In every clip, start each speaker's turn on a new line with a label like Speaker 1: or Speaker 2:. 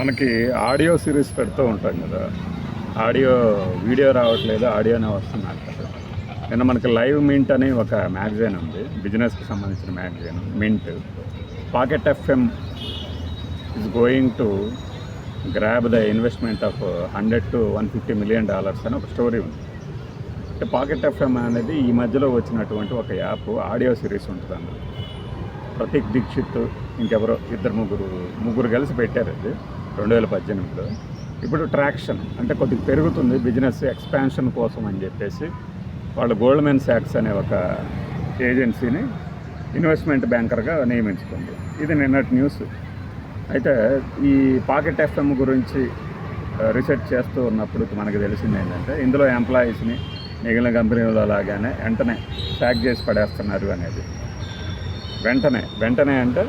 Speaker 1: మనకి audio series పెడుతూ ఉంటాం కదా ఆడియో వీడియో రావట్లేదు ఆడియోనే వస్తుంది కదా నిన్న మనకి లైవ్ మింట్ అని ఒక మ్యాగజైన్ ఉంది బిజినెస్కి సంబంధించిన magazine mint. Pocket FM is going to grab the investment of hundred to one fifty million dollars అని ఒక స్టోరీ ఉంది. అంటే పాకెట్ ఎఫ్ఎం అనేది ఈ మధ్యలో వచ్చినటువంటి ఒక యాప్ ఆడియో సిరీస్ ఉంటుంది అందులో. ప్రతీక్ దీక్షిత్ ఇంకెవరో ఇద్దరు ముగ్గురు ముగ్గురు కలిసి పెట్టారు అది. రెండు వేల పద్దెనిమిదిలో. ఇప్పుడు ట్రాక్షన్ అంటే కొద్దిగా పెరుగుతుంది బిజినెస్ ఎక్స్పాన్షన్ కోసం అని చెప్పేసి వాళ్ళు గోల్డ్మెన్ శాక్స్ అనే ఒక ఏజెన్సీని ఇన్వెస్ట్మెంట్ బ్యాంకర్గా నియమించుకుంది. ఇది నిన్నటి న్యూస్. అయితే ఈ పాకెట్ ఎఫ్ఎం గురించి రీసెర్చ్ చేస్తూ ఉన్నప్పుడు మనకు తెలిసింది ఏంటంటే ఇందులో ఎంప్లాయీస్ని మిగిలిన కంపెనీలో లాగానే వెంటనే ప్యాక్ చేసి పడేస్తున్నారు అనేది. వెంటనే వెంటనే అంటే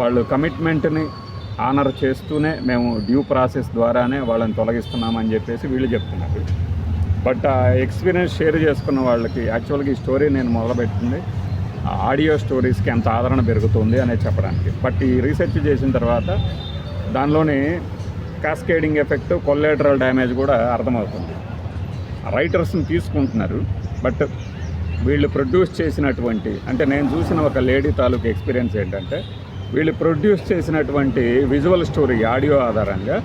Speaker 1: వాళ్ళు కమిట్మెంట్ని ఆనర్ చేస్తూనే మేము డ్యూ ప్రాసెస్ ద్వారానే వాళ్ళని తొలగిస్తున్నామని చెప్పేసి వీళ్ళు చెప్తున్నారు. బట్ ఆ ఎక్స్పీరియన్స్ షేర్ చేసుకున్న వాళ్ళకి యాక్చువల్గా ఈ స్టోరీ నేను మొదలుపెట్టింది. ఆడియో స్టోరీస్కి ఎంత ఆదరణ పెరుగుతుంది అనేది చెప్పడానికి. బట్ ఈ రీసెర్చ్ చేసిన తర్వాత దానిలోని కాస్కేడింగ్ ఎఫెక్ట్ కొల్లేటరల్ డ్యామేజ్ కూడా అర్థమవుతుంది. రైటర్స్ని తీసుకుంటున్నారు బట్ వీళ్ళు ప్రొడ్యూస్ చేసినటువంటి అంటే నేను చూసిన ఒక లేడీ తాలూకు ఎక్స్పీరియన్స్ ఏంటంటే వీళ్ళు ప్రొడ్యూస్ చేసినటువంటి విజువల్ స్టోరీ ఆడియో ఆధారంగా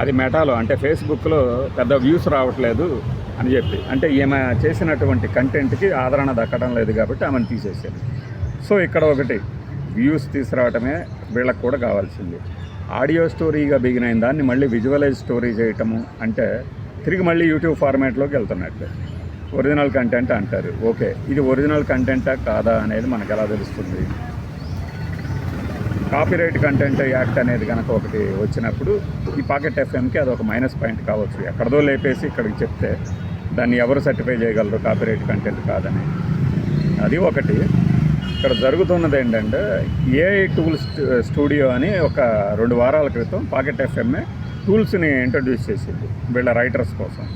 Speaker 1: అది మెటాలో అంటే ఫేస్బుక్లో పెద్ద వ్యూస్ రావట్లేదు అని చెప్పి. అంటే ఈమె చేసినటువంటి కంటెంట్కి ఆదరణ దక్కడం లేదు కాబట్టి ఆమెను తీసేసారు సో ఇక్కడ ఒకటి వ్యూస్ తీసుకురావటమే వీళ్ళకి కూడా కావాల్సింది. ఆడియో స్టోరీగా బిగిన దాన్ని మళ్ళీ విజువలైజ్ స్టోరీ చేయటము అంటే తిరిగి మళ్ళీ యూట్యూబ్ ఫార్మాట్లోకి వెళ్తున్నట్టు. ఒరిజినల్ కంటెంట్ అంటారు. ఓకే ఇది ఒరిజినల్ కంటెంటా కాదా అనేది మనకు ఎలా తెలుస్తుంది? కాపీరైట్ కంటెంట్ యాక్ట్ అనేది కనుక ఒకటి వచ్చినప్పుడు ఈ పాకెట్ ఎఫ్ఎంకి అది ఒక మైనస్ పాయింట్ కావచ్చు. ఎక్కడదో లేపేసి ఇక్కడికి చెప్తే దాన్ని ఎవరు సర్టిఫై చేయగలరు? కాపీరైట్ కంటెంట్ కాదని. అది ఒకటి. ఇక్కడ జరుగుతున్నది ఏంటంటే ఏఐ టూల్స్ స్టూడియో అని ఒక రెండు వారాల క్రితం పాకెట్ ఎఫ్ఎంఏ టూల్స్ని ఇంట్రడ్యూస్ చేసింది. వీళ్ళ రైటర్స్ కోసం.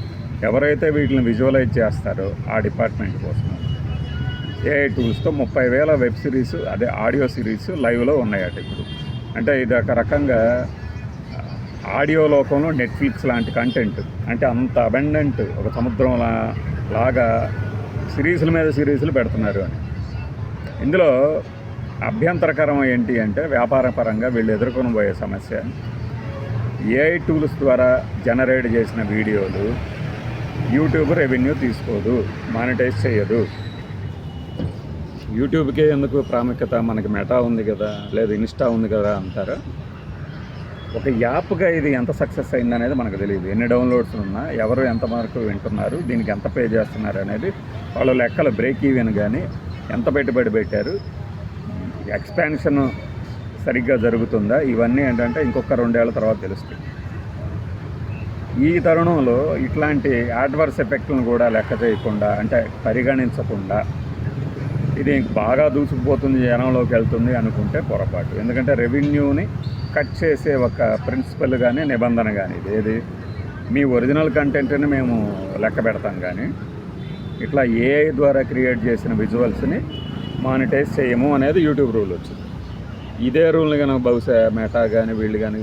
Speaker 1: ఎవరైతే వీటిని విజువలైజ్ చేస్తారో ఆ డిపార్ట్మెంట్ కోసం. ఏఐ టూల్స్తో ముప్పై వేల వెబ్ సిరీస్ అదే ఆడియో సిరీస్ లైవ్లో ఉన్నాయట ఇప్పుడు. అంటే ఇది ఒక రకంగా ఆడియో లోకంలో నెట్ఫ్లిక్స్ లాంటి కంటెంట్. అంటే అంత అబెండెంట్ ఒక సముద్రంలా లాగా సిరీస్ల మీద సిరీస్లు పెడుతున్నారు అని. ఇందులో అభ్యంతరకరం ఏంటి అంటే వ్యాపారపరంగా వీళ్ళు ఎదుర్కొని పోయే సమస్య ఏఐ టూల్స్ ద్వారా జనరేట్ చేసిన వీడియోలు యూట్యూబ్ రెవెన్యూ తీసుకోదు మానిటైజ్ చేయదు. యూట్యూబ్కే ఎందుకు ప్రాముఖ్యత? మనకి మెటా ఉంది కదా లేదా ఇన్స్టా ఉంది కదా అంటారా? ఒక యాప్గా ఇది ఎంత సక్సెస్ అయింది అనేది మనకు తెలియదు. ఎన్ని డౌన్లోడ్స్ ఉన్నా ఎవరు ఎంత మార్కు వింటున్నారు దీనికి ఎంత పే చేస్తున్నారు అనేది వాళ్ళ లెక్కల బ్రేక్ ఈవెన్ కానీ ఎంత పెట్టుబడి పెట్టారు ఎక్స్పాన్షన్ సరిగ్గా జరుగుతుందా? ఇవన్నీ ఏంటంటే ఇంకొక రెండేళ్ళ తర్వాత తెలుస్తాయి. ఈ తరుణంలో ఇట్లాంటి యాడ్వర్స్ ఎఫెక్ట్లను కూడా లెక్క చేయకుండా అంటే పరిగణించకుండా ఇది బాగా దూసుకుపోతుంది జనంలోకి వెళ్తుంది అనుకుంటే పొరపాటు. ఎందుకంటే రెవెన్యూని కట్ చేసే ఒక ప్రిన్సిపల్ కానీ నిబంధన కానీ ఇది. ఏది? మీ ఒరిజినల్ కంటెంట్ని మేము లెక్క పెడతాం కానీ ఇట్లా ఏఐ ద్వారా క్రియేట్ చేసిన విజువల్స్ని మానిటైజ్ చేయము అనేది యూట్యూబ్ రూల్ వచ్చింది. ఇదే రూల్ని కనుక బహుశా మెటా కానీ వీళ్ళు కానీ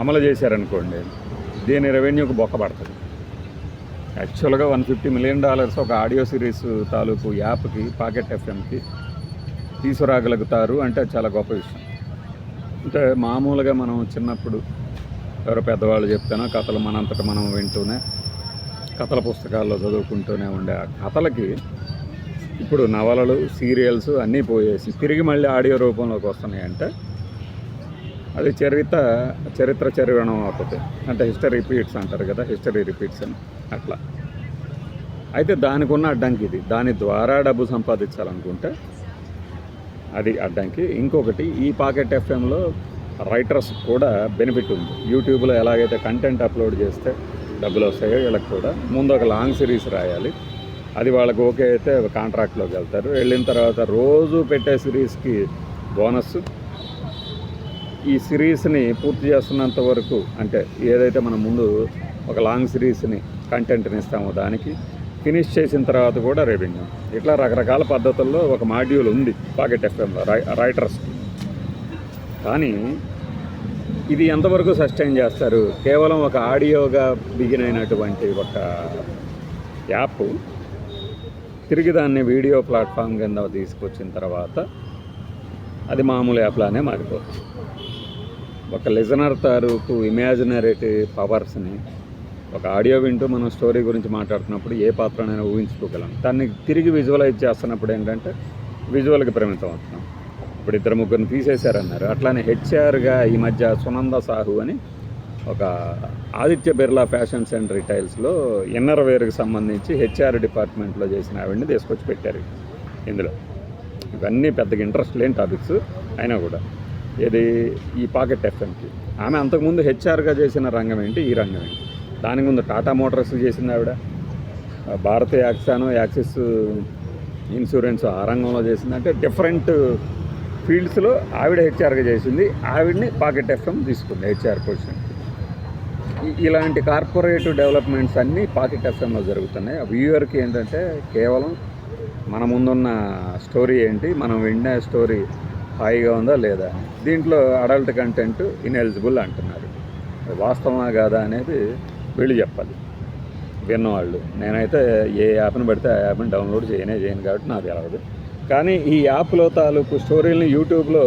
Speaker 1: అమలు చేశారనుకోండి దీని రెవెన్యూకి బొక్క పడుతుంది. యాక్చువల్గా వన్ ఫిఫ్టీ మిలియన్ డాలర్స్ ఒక ఆడియో సిరీస్ తాలూకు యాప్కి పాకెట్ ఎఫ్ఎంకి తీసుకురాగలుగుతారు అంటే చాలా గొప్ప విషయం. అంటే మామూలుగా మనం చిన్నప్పుడు ఎవరో పెద్దవాళ్ళు చెప్తేనో కథలు మనంతట మనం వింటూనే కథల పుస్తకాల్లో చదువుకుంటూనే ఉండే ఆ కథలకి ఇప్పుడు నవలలు సీరియల్స్ అన్నీ పోయేసి తిరిగి మళ్ళీ ఆడియో రూపంలోకి వస్తున్నాయి అంటే అది చరిత్ర చరిత్ర చరివణం అవుతుంది. అంటే హిస్టరీ రిపీట్స్ అంటారు కదా హిస్టరీ రిపీట్స్ అని. అట్లా. అయితే దానికి ఉన్న అడ్డంకి ఇది. దాని ద్వారా డబ్బు సంపాదించాలనుకుంటే అది అడ్డంకి. ఇంకొకటి ఈ పాకెట్ ఎఫ్ఎంలో రైటర్స్ కూడా బెనిఫిట్ ఉంది. యూట్యూబ్లో ఎలాగైతే కంటెంట్ అప్లోడ్ చేస్తే డబ్బులు వస్తాయో వీళ్ళకి కూడా ముందు ఒక లాంగ్ సిరీస్ రాయాలి. అది వాళ్ళకి ఓకే అయితే కాంట్రాక్ట్లోకి వెళ్తారు. వెళ్ళిన తర్వాత రోజు పెట్టే సిరీస్కి బోనస్ ఈ సిరీస్ని పూర్తి చేస్తున్నంత వరకు అంటే ఏదైతే మనం ముందు ఒక లాంగ్ సిరీస్ని కంటెంట్ని ఇస్తామో దానికి ఫినిష్ చేసిన తర్వాత కూడా రెవెన్యూ. ఇట్లా రకరకాల పద్ధతుల్లో ఒక మాడ్యూల్ ఉంది పాకెట్ ఎఫ్ఎంలో రై రైటర్స్కి. కానీ ఇది ఎంతవరకు సస్టైన్ చేస్తారు? కేవలం ఒక ఆడియోగా బిగిన్ అయినటువంటి ఒక యాప్ తిరిగి దాన్ని వీడియో ప్లాట్ఫామ్ కింద తీసుకొచ్చిన తర్వాత అది మామూలు యాప్లానే మారిపోతుంది. ఒక లిజనర్ తారుకు ఇమాజినరేటివ్ పవర్స్ని ఒక ఆడియో వింటూ మనం స్టోరీ గురించి మాట్లాడుతున్నప్పుడు ఏ పాత్రనైనా ఊహించుకోగలం. దాన్ని తిరిగి విజువలైజ్ చేస్తున్నప్పుడు ఏంటంటే విజువల్కి పరిమితం అవుతున్నాం ఇప్పుడు ఇద్దరు ముగ్గురిని తీసేశారన్నారు. అట్లానే హెచ్ఆర్గా ఈ మధ్య సునంద సాహు అని ఒక ఆదిత్య బిర్లా ఫ్యాషన్స్ అండ్ రిటైల్స్లో ఇన్నర్ వేర్కి సంబంధించి హెచ్ఆర్ డిపార్ట్మెంట్లో చేసిన ఆవిడని తీసుకొచ్చి పెట్టారు. ఇందులో ఇవన్నీ పెద్దగా ఇంట్రెస్ట్ లేని టాపిక్స్ అయినా కూడా. ఇది ఈ పాకెట్ ఎఫ్ఎంకి. ఆమె అంతకుముందు హెచ్ఆర్గా చేసిన రంగం ఏంటి? ఈ రంగం ఏంటి? దానికి ముందు టాటా మోటార్స్ చేసింది ఆవిడ. భారత యాక్సాను యాక్సిస్ ఇన్సూరెన్స్ ఆ రంగంలో చేసింది. అంటే డిఫరెంట్ ఫీల్డ్స్లో ఆవిడ హెచ్ఆర్గా చేసింది. ఆవిడని పాకెట్ ఎఫ్ఎం తీసుకుంది హెచ్ఆర్ పొజిషన్ ఇలాంటి కార్పొరేట్ డెవలప్మెంట్స్ అన్నీ పాకెట్ ఎఫ్ఎంలో జరుగుతున్నాయి. ఆ వ్యూవర్కి ఏంటంటే కేవలం మన ముందున్న స్టోరీ ఏంటి? మనం విన్న స్టోరీ హాయిగా ఉందా లేదా? దీంట్లో అడల్ట్ కంటెంట్ ఇన్ఎలిజిబుల్ అంటున్నారు. వాస్తవమా కాదా అనేది వీళ్ళు చెప్పాలి. విన్నవాళ్ళు. నేనైతే ఏ యాప్ని పడితే ఆ యాప్ని డౌన్లోడ్ చేయనే చేయను కాబట్టి నాకు తెలవదు కానీ ఈ యాప్లో తాలూకు స్టోరీలను యూట్యూబ్లో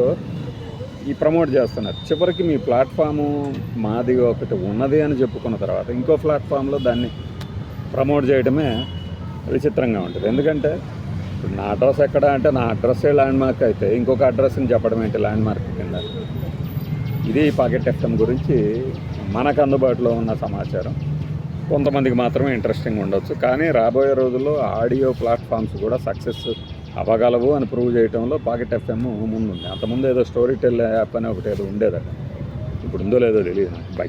Speaker 1: ఈ ప్రమోట్ చేస్తున్నారు. చివరికి మీ ప్లాట్ఫాము మాది ఒకటి ఉన్నది అని చెప్పుకున్న తర్వాత ఇంకో ప్లాట్ఫామ్లో దాన్ని ప్రమోట్ చేయడమే విచిత్రంగా ఉంటుంది. ఎందుకంటే ఇప్పుడు నా అడ్రస్ ఎక్కడ అంటే నా అడ్రస్సే ల్యాండ్ మార్క్ అయితే ఇంకొక అడ్రస్ని చెప్పడం ఏంటి ల్యాండ్ మార్క్ కింద? ఇది పాకెట్ ఎఫ్ఎం గురించి మనకు అందుబాటులో ఉన్న సమాచారం. కొంతమందికి మాత్రమే ఇంట్రెస్టింగ్ ఉండొచ్చు. కానీ రాబోయే రోజుల్లో ఆడియో ప్లాట్ఫామ్స్ కూడా సక్సెస్ అవ్వగలవు అని ప్రూవ్ చేయడంలో పాకెట్ ఎఫ్ఎం ముందుంది. అంతకుముందు ఏదో స్టోరీ టెల్ యాప్ అని ఒకటి ఏదో ఉండేదట. ఇప్పుడు ఉందో లేదో తెలియదు నాకు. బై